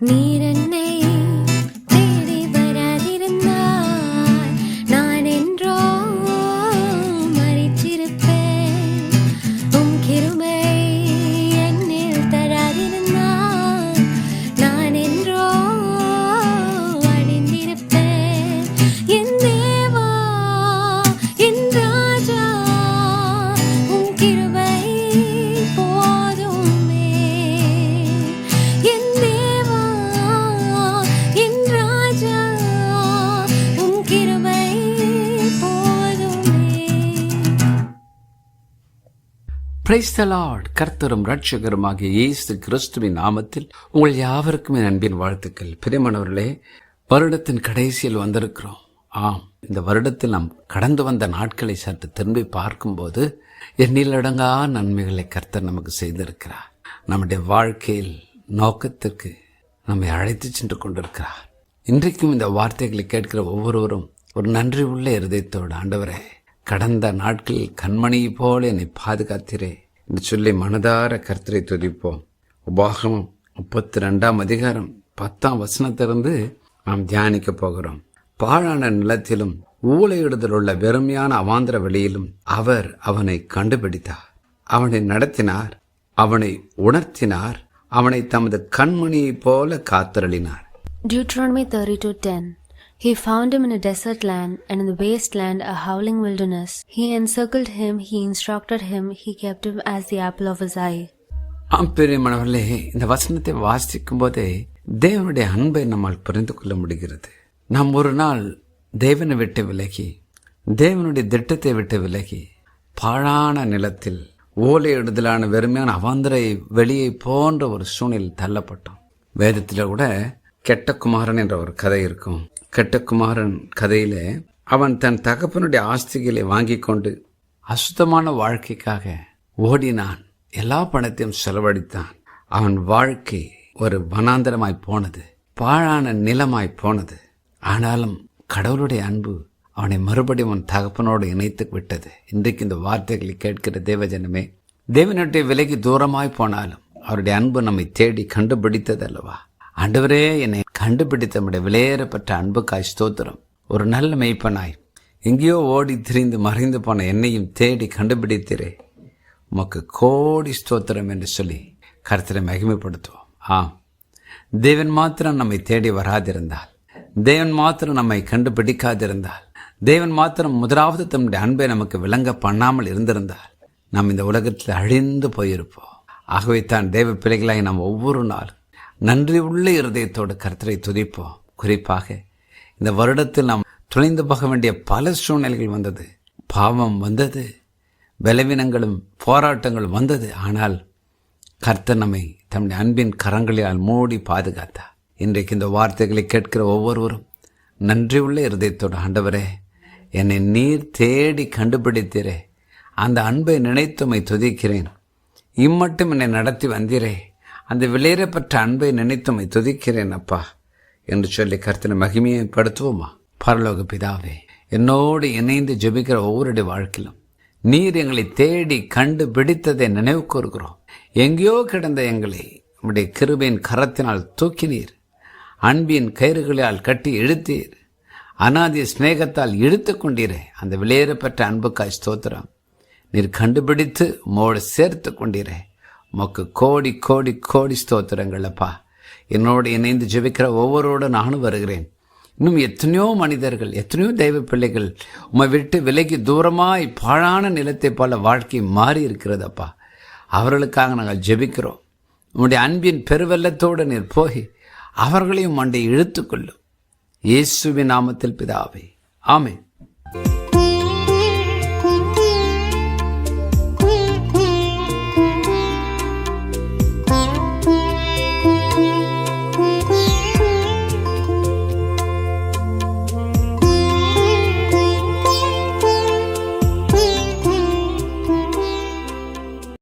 நீர் பிரைஸ்தலாட் கர்த்தரும் ரட்சகருமாகிய இயேசு கிறிஸ்துவின் நாமத்தில் உங்கள் யாவருக்கும் என் அன்பின் வாழ்த்துக்கள். பிரியமானவர்களே வருடத்தின் கடைசியில் வந்திருக்கிறோம். ஆம் இந்த வருடத்தில் நாம் கடந்து வந்த நாட்களை சற்று திரும்பி பார்க்கும்போது எண்ணிலடங்கா நன்மைகளை கர்த்தர் நமக்கு செய்திருக்கிறார். நம்முடைய வாழ்க்கையில் நோக்கத்திற்கு நம்மை அழைத்து சென்று கொண்டிருக்கிறார். இன்றைக்கும் இந்த வார்த்தைகளை கேட்கிற ஒவ்வொருவரும் ஒரு நன்றி உள்ள இருதயத்தோடு ஆண்டவரே கடந்த நாட்களில் கண்மணி போல என்னை பாதுகாத்திரே. என்று சொல்லி மனதார கர்த்தரை துதிப்போம். உபாகமம் முப்பத்தி ரெண்டாம் அதிகாரம் பத்தாம் வசனத்திலிருந்து நாம் தியானிக்க போகிறோம். பாழான நிலத்திலும் ஊழையிடுதல் உள்ள வெறுமையான அவாந்திர வழியிலும் அவர் அவனை கண்டுபிடித்தார். அவனை நடத்தினார் அவனை உணர்த்தினார் அவனை தமது கண்மணியைப் போல காத்தரளினார். Deuteronomy 32:10 He found him in a desert land and in the waste land a howling wilderness. He encircled him, he instructed him, he kept him as the apple of his eye. ஆம் இந்த வசனத்தை வாசிக்கும் போதே தேவனுடைய அன்பை நம்மால் புரிந்து கொள்ள முடிகிறது நாம் ஒரு நாள் தேவனை விட்டு விலகி தேவனுடைய திட்டத்தை விட்டு விலகி பாழான நிலத்தில் ஓலையிடுதலான வெறுமையான அவந்தரை வெளியே போன்ற ஒரு சூழ்நிலை தள்ளப்பட்டோம் வேதத்தில் கூட கெட்ட குமாரன் என்ற ஒரு கதை இருக்கும். கெட்ட குமாரன் கதையில் அவன் தன் தகப்பனுடைய ஆஸ்திகளை வாங்கி கொண்டு அசுத்தமான வாழ்க்கைக்காக ஓடினான். எல்லா பணத்தையும் செலவழித்தான். அவன் வாழ்க்கை ஒரு வனாந்தரமாய் போனது. பாழான நிலமாய் போனது. ஆனாலும் கடவுளுடைய அன்பு அவனை மறுபடியும் அவன் தகப்பனோடு இணைத்து விட்டது. இன்றைக்கு இந்த வார்த்தைகளை கேட்கிற தேவஜனமே தேவனுடைய விலைக்கு தூரமாய் போனாலும் அவருடைய அன்பு நம்மை தேடி கண்டுபிடித்தது அல்லவா? ஆண்டவரே என்னை கண்டுபிடித்தமுடைய விலையேறப்பட்ட அன்புக்காய் ஸ்தோத்திரம். ஒரு நல்ல மெய்ப்பனாய். எங்கேயோ ஓடி திரிந்து மறைந்து போன என்னையும் தேடி கண்டுபிடித்திரே. உமக்கு கோடி ஸ்தோத்திரம் என்று சொல்லி கருத்தரை மகிமைப்படுத்துவோம். ஆம். தேவன் மாத்திரம் நம்மை தேடி வராதிருந்தால் தேவன் மாத்திரம் நம்மை கண்டுபிடிக்காதிருந்தால் தேவன் மாத்திரம் முதலாவது தம்முடைய அன்பை நமக்கு விளங்க பண்ணாமல் இருந்திருந்தால் நாம் இந்த உலகத்தில் அழிந்து போயிருப்போம். ஆகவே தான் தேவ பிள்ளைகளாகி நாம் ஒவ்வொரு நாளும் நன்றி உள்ள இருதயத்தோடு கர்த்தரை துதிப்போம். குறிப்பாக இந்த வருடத்தில் நாம் துணைந்து போக வேண்டிய பல சூழ்நிலைகள் வந்தது. பாவம் வந்தது. பலவீனங்களும் போராட்டங்களும் வந்தது. ஆனால் கர்த்தர் நம்மை தம்முடைய அன்பின் கரங்களால் மூடி பாதுகாத்தார் இன்றைக்கு இந்த வார்த்தைகளை கேட்கிற ஒவ்வொருவரும் நன்றி உள்ள இருதயத்தோடு ஆண்டவரே என்னை நீர் தேடி கண்டுபிடித்தீரே. அந்த அன்பை நினைத்துமை துதிக்கிறேன். இம்மட்டும் என்னை நடத்தி வந்தீரே. அந்த விலையேறப்பட்ட அன்பை நினைத்துமை துதிக்கிறேன் அப்பா என்று சொல்லி கருத்தனை மகிமையை படுத்துவோமா பரலோக பிதாவே என்னோடு இணைந்து ஜெபிக்கிற ஒவ்வொருடைய வாழ்க்கையிலும் நீர் எங்களை தேடி கண்டு பிடித்ததை நினைவு கூறுகிறோம். எங்கேயோ கிடந்த எங்களை உம்முடைய கிருபையின் கரத்தினால் தூக்கினீர். அன்பின் கயிறுகளால் கட்டி இழுத்தீர். அனாதி சிநேகத்தால் இழுத்து கொண்டீரே. அந்த விலையேறப்பட்ட அன்புக்காய் ஸ்தோத்திரம். நீர் கண்டுபிடித்து உம்மோடு சேர்த்து கொண்டீரே. உமக்கு கோடி கோடி கோடி ஸ்தோத்திரங்கள் அப்பா என்னோடு இணைந்து ஜெபிக்கிற ஒவ்வொருவோடு நானும் வருகிறேன். இன்னும் எத்தனையோ மனிதர்கள் எத்தனையோ தெய்வ பிள்ளைகள் உமை விட்டு விலகி தூரமாய் பாழான நிலத்தை போல வாழ்க்கை மாறி இருக்கிறதப்பா அவர்களுக்காக நாங்கள் ஜெபிக்கிறோம். உம்முடைய அன்பின் பெருவெல்லத்தோடு நீர் போய் அவர்களையும் மண்டை இழுத்துக்கொள்ளும். இயேசுவின் நாமத்தில் பிதாவை. ஆமே